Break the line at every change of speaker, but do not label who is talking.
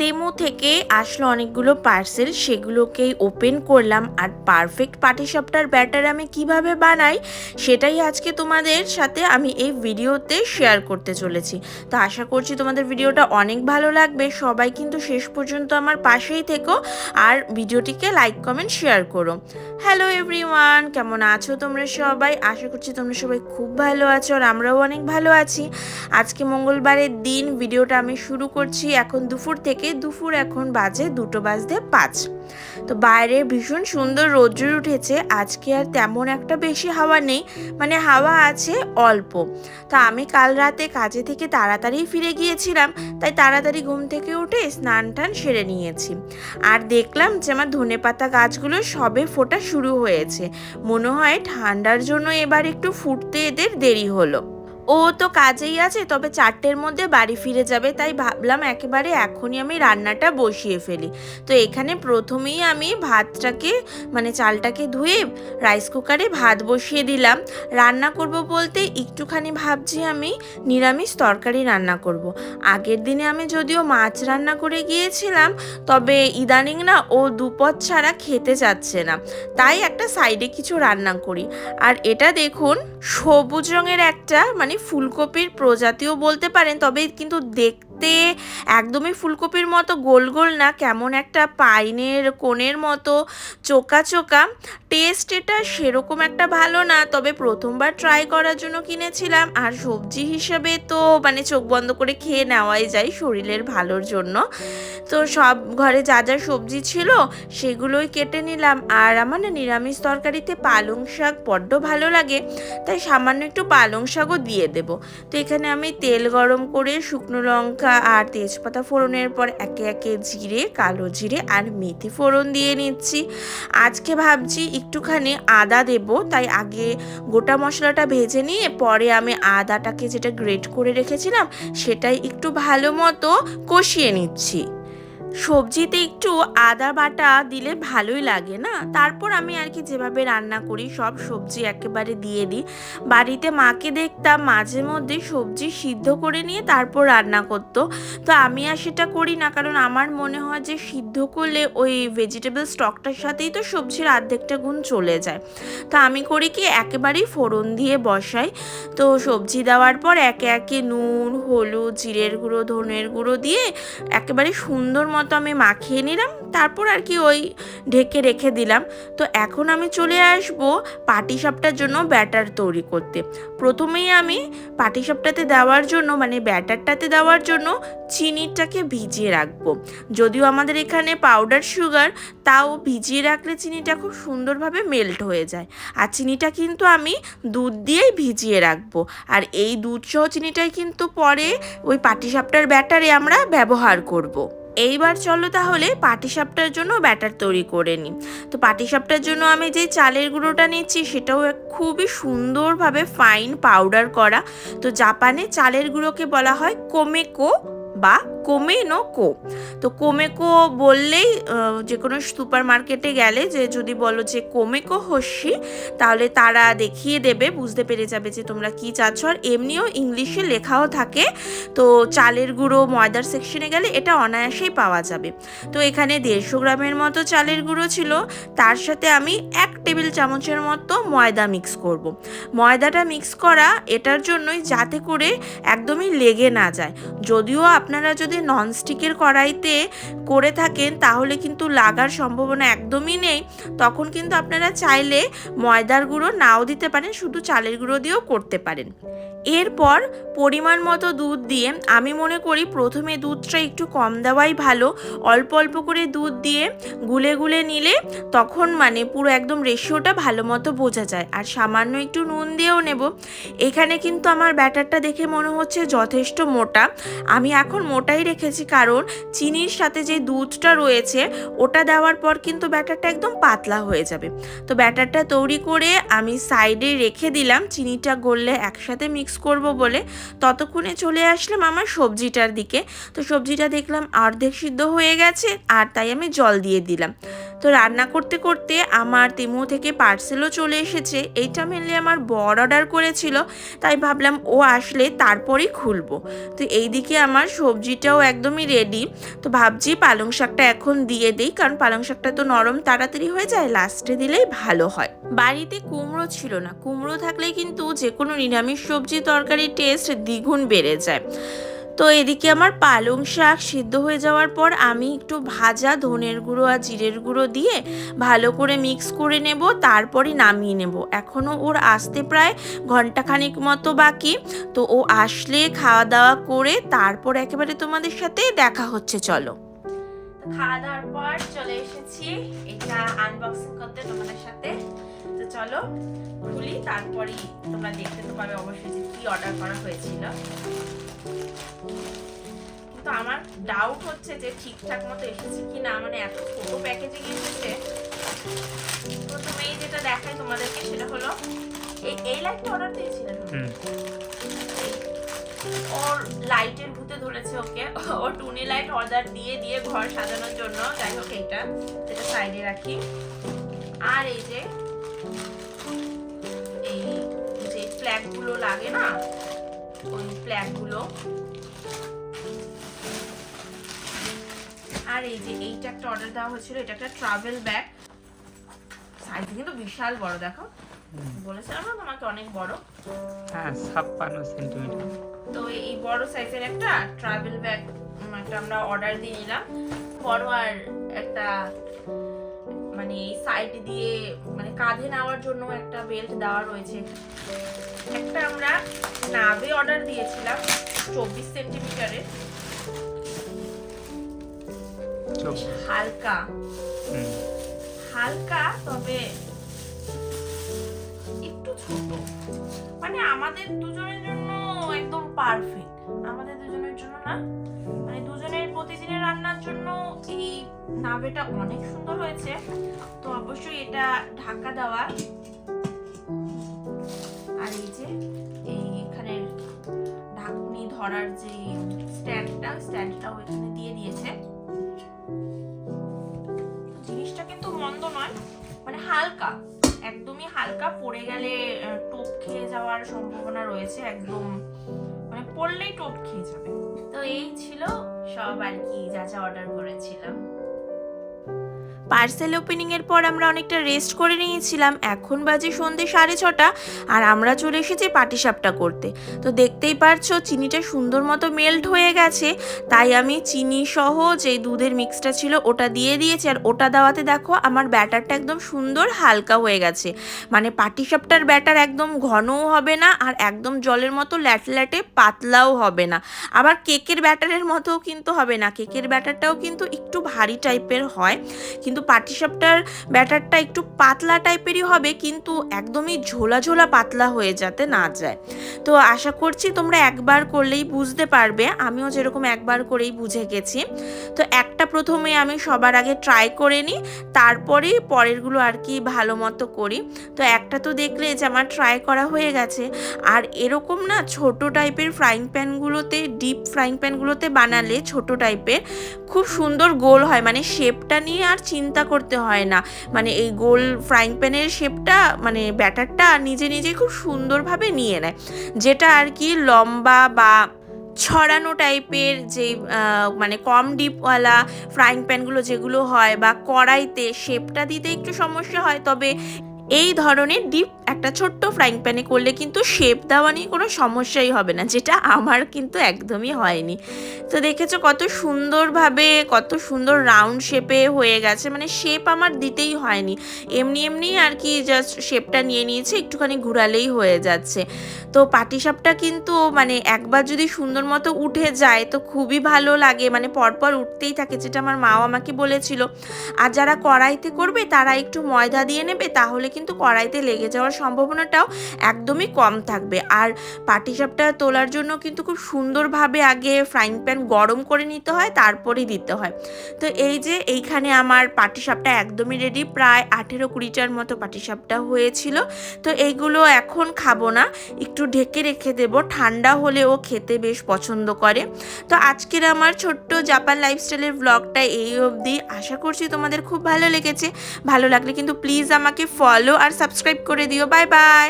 তেমু থেকে আসলো অনেকগুলো পার্সেল সেগুলোকেই ওপেন করলাম। আর পারফেক্ট পাটিসাপটার ব্যাটার আমি কীভাবে বানাই, সেটাই আজকে তোমাদের সাথে আমি এই ভিডিওতে শেয়ার করতে চলেছি। তো আশা করছি তোমাদের ভিডিওটা অনেক ভালো লাগবে। সবাই কিন্তু শেষ পর্যন্ত আমার পাশেই থেকো আর ভিডিওটিকে লাইক কমেন্ট শেয়ার করো। হ্যালো এভরিওয়ান কেমন আছো তোমরা সবাই? আশা করছি তোমরা সবাই খুব ভালো আছো আর আমরাও অনেক ভালো আছি। আজকে মঙ্গলবারের দিন ভিডিওটা আমি শুরু করছি এখন দুপুর থেকে দুপুর এখন বাজে দুটো বাজতে পাঁচ। তো বাইরে ভীষণ সুন্দর রোদ্র উঠেছে, আজকে আর তেমন একটা বেশি হাওয়া নেই মানে হাওয়া আছে অল্প। তা আমি কাল রাতে কাজে থেকে তাড়াতাড়ি ফিরে গিয়েছিলাম, তাই তাড়াতাড়ি ঘুম থেকে উঠে স্নান টান সেরে নিয়েছি। আর দেখলাম যে আমার ধনেপাতা গাছগুলো সবে ফোটা শুরু হয়েছে, মনে হয় ঠান্ডার জন্য এবার একটু ফুটতে এদের দেরি হলো। ও তো কাজেই আছে, তবে চারটের মধ্যে বাড়ি ফিরে যাবে, তাই ভাবলাম একেবারে এখনই আমি রান্নাটা বসিয়ে ফেলি। তো এখানে প্রথমেই আমি ভাতটাকে মানে চালটাকে ধুয়ে রাইস কুকারে ভাত বসিয়ে দিলাম। রান্না করব বলতে একটুখানি ভাবছি আমি, নিরামিষ তরকারি রান্না করব। আগের দিনে আমি যদিও মাছ রান্না করে গিয়েছিলাম, তবে ইদানিং না ও দুপদ ছাড়া খেতে চাচ্ছে না। তাই একটা সাইডে কিছু রান্না করি। আর এটা দেখুন, সবুজ রঙের একটা মানে ফুলকপির প্রজাতিও বলতে পারেন তবে কিন্তু দেখতে একদমই ফুলকপির মতো, গোল গোল না, কেমন একটা পাইনের কোণের মতো, চোকা চোকা। টেস্ট এটা সেরকম একটা ভালো না, তবে প্রথমবার ট্রাই করার জন্য কিনেছিলাম। আর সবজি হিসেবে তো মানে চোখ বন্ধ করে খেয়ে নেওয়াই যায় শরীরের ভালোর জন্য। তো সব ঘরে যা যা সবজি ছিল, সেগুলোই কেটে নিলাম। আর আমার না নিরামিষ তরকারিতে পালং শাক বড্ড ভালো লাগে, তাই সামান্য একটু পালং শাকও দিয়ে দেব। তো এখানে আমি তেল গরম করে শুকনো লঙ্কা আর তেজপাতা ফোড়নের পর একে একে জিরে, কালো জিরে আর মেথি ফোড়ন দিয়ে নিচ্ছি। আজকে ভাবছি একটুখানি আদা দেব, তাই আগে গোটা মশলাটা ভেজে নিয়ে পরে আমি আদাটাকে যেটা গ্রেট করে রেখেছিলাম, সেটাই একটু ভালো মতো কষিয়ে নিচ্ছি। সবজিতে একটু আদা বাটা দিলে ভালোই লাগে, না? তারপর আমি আর কি যেভাবে রান্না করি, সব সবজি একেবারে দিয়ে দিই। বাড়িতে মাকে দেখতাম, মাঝে মধ্যে সবজি সিদ্ধ করে নিয়ে তারপর রান্না করতো। তো আমি আর সেটা করি না, কারণ আমার মনে হয় যে সিদ্ধ করলে ওই ভেজিটেবল স্টকটার সাথেই তো সবজির অর্ধেকটা গুণ চলে যায়। তো আমি করি কি, একেবারেই ফোড়ন দিয়ে বসাই। তো সবজি দেওয়ার পর একে একে নুন, হলুদ, জিরের গুঁড়ো, ধনের গুঁড়ো দিয়ে একেবারে সুন্দর মতো আমি মাখিয়ে নিলাম, তারপর আর কি ওই ঢেকে রেখে দিলাম। তো এখন আমি চলে আসব পাটিসাপটার জন্য ব্যাটার তৈরি করতে। প্রথমেই আমি পাটিসাপটাতে দেওয়ার জন্য মানে ব্যাটারটাতে দেওয়ার জন্য চিনিটাকে ভিজিয়ে রাখব। যদিও আমাদের এখানে পাউডার সুগার তাও ভিজিয়ে রাখলে চিনিটা খুব সুন্দরভাবে মেল্ট হয়ে যায়। আর চিনিটা কিন্তু আমি দুধ দিয়েই ভিজিয়ে রাখব। আর এই দুধ সহ চিনিটাই কিন্তু পরে ওই পাটিসাপটার ব্যাটারে আমরা ব্যবহার করব। এইবার চলো তাহলে পাটিসাপটার জন্য ব্যাটার তৈরি করে নিই। তো পাটিসাপটার জন্য আমি যে চালের গুঁড়োটা নিচ্ছি, সেটাও খুবই সুন্দরভাবে ফাইন পাউডার করা। তো জাপানে চালের গুঁড়োকে বলা হয় কোমেকো বা কোমেনো কো তো কোমেকো বললেই যে কোনো সুপার মার্কেটে গেলে যে যদি বলো যে কোমেকো হস্যি, তাহলে তারা দেখিয়ে দেবে, বুঝতে পেরে যাবে যে তোমরা কি চাচ্ছ। আর এমনিও ইংলিশে লেখাও থাকে, তো চালের গুঁড়ো ময়দার সেকশনে গেলে এটা অনায়াসেই পাওয়া যাবে। তো এখানে দেড়শো গ্রামের মতো চালের গুঁড়ো ছিল, তার সাথে আমি এক টেবিল চামচের মতো ময়দা মিক্স করব। ময়দাটা মিক্স করা, এটার জন্যই যাতে করে একদমই লেগে না যায়। যদিও আপনারা যদি ননস্টিকের কড়াইতে করে থাকেন, তাহলে কিন্তু লাগার সম্ভাবনা একদমই নেই। তখন কিন্তু আপনারা চাইলে ময়দার গুঁড়ো নাও দিতে পারেন, শুধু চালের গুঁড়ো দিয়েও করতে পারেন। এরপর পরিমাণ মতো দুধ দিয়ে, আমি মনে করি প্রথমে দুধটা একটু কম দেওয়াই ভালো। অল্প অল্প করে দুধ দিয়ে গুলে গুলে নিলে তখন মানে পুরো একদম রেশিওটা ভালো মতো বোঝা যায়। আর সামান্য একটু নুন দিয়েও নেব। এখানে কিন্তু আমার ব্যাটারটা দেখে মনে হচ্ছে যথেষ্ট মোটা। আমি এখন মোটাই রেখেছি, কারণ চিনির সাথে যে দুধটা রয়েছে, ওটা দেওয়ার পর কিন্তু ব্যাটারটা একদম পাতলা হয়ে যাবে। তো ব্যাটারটা তৈরি করে আমি সাইডে রেখে দিলাম, চিনিটা গললে একসাথে মিক্স করব বলে। ততক্ষণে চলে আসলাম আমার সবজিটার দিকে। তো সবজিটা দেখলাম অর্ধেক সিদ্ধ হয়ে গেছে, আর তাই আমি জল দিয়ে দিলাম। তো রান্না করতে করতে আমার তেমু থেকে পার্সেলও চলে এসেছে। এইটা মেনলি আমার বর অর্ডার করেছিল, তাই ভাবলাম ও আসলে তারপরেই খুলবো। তো এইদিকে আমার সবজিটাও একদমই রেডি তো ভাবছি পালং শাকটা এখন দিয়ে দিই, কারণ পালং শাকটা তো নরম, তাড়াতাড়ি হয়ে যায় লাস্টে দিলেই ভালো হয়। বাড়িতে কুমড়ো ছিল না। কুমড়ো থাকলে কিন্তু যে কোনো নিরামিষ সবজি তরকারি টেস্ট দ্বিগুণ বেড়ে যায়। তো এদিকে আমার পালং শাক সিদ্ধ হয়ে যাওয়ার পর আমি একটু ভাজা ধনের গুঁড়ো আর জিরের গুঁড়ো দিয়ে ভালো করে মিক্স করে নেব, তারপরে নামিয়ে নেব। এখনও ওর আসতে প্রায় ঘন্টাখানিক মতো বাকি। তো ও আসলে খাওয়া দাওয়া করে তারপর একেবারে তোমাদের সাথে দেখা হচ্ছে, চলো। খাওয়া দাওয়ার পর চলে এসেছি। এটা আনবক্সিং করতে তোমাদের সাথে। চলো খুলি তারপরেই তোমরা দেখতে তো পাবে অবশ্যই যে কি অর্ডার করা হয়েছিল। কিন্তু আমার ডাউট হচ্ছে যে ঠিকঠাক মতো এসেছে কি না মানে এত ছোট প্যাকেজে এসেছে। প্রথমেই যেটা দেখাই তোমাদেরকে সেটা হলো এই এই লাইটটা অর্ডার দিয়েছিলেন
হুম।
ওর লাইটের ভূতে ধরেছে ওকে। ও টুনি লাইট অর্ডার দিয়ে দিয়ে ঘর সাজানোর জন্য। যাই হোক এইটা যেটা সাইডে রাখি। আর এই যে গুলো লাগে না? ওই গুলো। আর এই যে এইটা একটা অর্ডার দেওয়া হয়েছিল এটা একটা ট্রাভেল ব্যাগ সাইজ কিন্তু বিশাল বড় দেখো। বলেছিলাম না তোমাকে অনেক বড়?
হ্যাঁ ছাপ্পান্ন সেন্টিমিটার
তো এই বড় সাইজের একটা ট্রাভেল ব্যাগ একটা আমরা অর্ডার দিয়ে নিলাম। বড় আর একটা মানে সাইড দিয়ে মানে কাঁধে নেওয়ার জন্য একটা বেল্ট দেওয়া রয়েছে। একটা আমরা নাবে অর্ডার দিয়েছিলাম চব্বিশ সেন্টিমিটারের হালকা। হালকা তবে একটু ছোট। মানে আমাদের দুজনের জন্য একদম পারফেক্ট আমাদের দুজনের জন্য না মানে দুজনের প্রতিদিনের রান্নার জন্য এই নাবেটা অনেক সুন্দর হয়েছে। তো অবশ্যই এটা ঢাকা দেওয়া ঢাকনি ধরার যে স্ট্যান্ডটা, স্ট্যান্ডটাও এখানে দিয়ে দিয়েছে। জিনিসটা কিন্তু মন্দ নয় মানে হালকা, একদমই হালকা। পড়ে গেলে টোপ খেয়ে যাওয়ার সম্ভাবনা রয়েছে, একদম মানে পড়লেই টোপ খেয়ে যাবে। তো এই ছিল সব আর কি, যা যা অর্ডার করেছিলাম। পার্সেল ওপেনিং এর পর আমরা অনেকটা রেস্ট করে নিয়েছিলাম। এখন বাজে সন্ধে সাড়ে ছটা আর আমরা চলে এসেছি পাটিসাপটা করতে। তো দেখতেই পারছ, চিনিটা সুন্দর মতো মেল্ট হয়ে গেছে। তাই আমি চিনি সহ যে দুধের মিক্সটা ছিল ওটা দিয়ে দিয়েছি। আর ওটা দেওয়াতে দেখো আমার ব্যাটারটা একদম সুন্দর হালকা হয়ে গেছে। মানে পাটিসাপটার ব্যাটার একদম ঘনও হবে না আর একদম জলের মতো ল্যাটল্যাটে পাতলাও হবে না। আবার কেকের ব্যাটারের মতোও কিন্তু হবে না। কেকের ব্যাটারটাও কিন্তু একটু ভারী টাইপের হয়। কিন্তু পাটিসাপটার ব্যাটারটা একটু পাতলা টাইপেরই হবে, কিন্তু একদমই ঝোলা ঝোলা পাতলা হয়ে যাতে না যায়। তো আশা করছি তোমরা একবার করলেই বুঝতে পারবে, আমিও যেরকম একবার করেই বুঝে গেছি। তো একটা প্রথমে আমি সবার আগে ট্রাই করে নিই তারপরে পরেরগুলো আর কি ভালো মতো করি। তো একটা তো দেখলে যে আমার ট্রাই করা হয়ে গেছে। আর এরকম না ছোট টাইপের ফ্রাইং প্যানগুলোতে ডিপ ফ্রাইং প্যানগুলোতে বানালে ছোট টাইপের খুব সুন্দর গোল হয়। মানে শেপটা নিয়ে আর চিন্তা করতে হয় না। মানে এই গোল ফ্রাইং প্যানের শেপটা মানে ব্যাটারটা নিজে নিজে খুব সুন্দরভাবে নিয়ে নেয়। যেটা আর কি লম্বা বা ছড়ানো টাইপের যে মানে কম ডিপওয়ালা ফ্রাইং প্যানগুলো যেগুলো হয় বা কড়াইতে শেপটা দিতে একটু সমস্যা হয়, তবে এই ধরনের ডিপ একটা ছোট্ট ফ্রাইং প্যানে করলে কিন্তু শেপ দেওয়া নিয়ে কোনো সমস্যাই হবে না, যেটা আমার কিন্তু একদমই হয়নি। তো দেখেছ কত সুন্দরভাবে, কত সুন্দর রাউন্ড শেপে হয়ে গেছে মানে শেপ আমার দিতেই হয়নি। এমনি এমনি আর কি জাস্ট শেপটা নিয়ে নিয়েছে, একটুখানি ঘুরালেই হয়ে যাচ্ছে। তো পাটিসাপটা কিন্তু মানে একবার যদি সুন্দর মতো উঠে যায় তো খুবই ভালো লাগে মানে পরপর উঠতেই থাকে, যেটা আমার মাও আমাকে বলেছিল। আর যারা কড়াইতে করবে তারা একটু ময়দা দিয়ে নেবে, তাহলে কিন্তু কড়াইতে লেগে যাওয়ার সম্ভাবনাটাও একদমই কম থাকবে। আর পাটিসাপটা তোলার জন্য কিন্তু খুব সুন্দরভাবে আগে ফ্রাইং প্যান গরম করে নিতে হয় তারপরে দিতে হয়। তো এই যে এইখানে আমার পাটিসাপটা একদমই রেডি প্রায় আঠেরো কুড়িটার মতো পাটিসাপটা হয়েছিল। তো এইগুলো এখন খাব না, একটু ঢেকে রেখে দেব, ঠান্ডা হলে ও খেতে বেশ পছন্দ করে। তো আজকের আমার ছোট্ট জাপান লাইফস্টাইলের ব্লগটা এই অবধি। আশা করছি তোমাদের খুব ভালো লেগেছে। ভালো লাগলে কিন্তু প্লিজ আমাকে ফলো আর সাবস্ক্রাইব করে দিও। Bye bye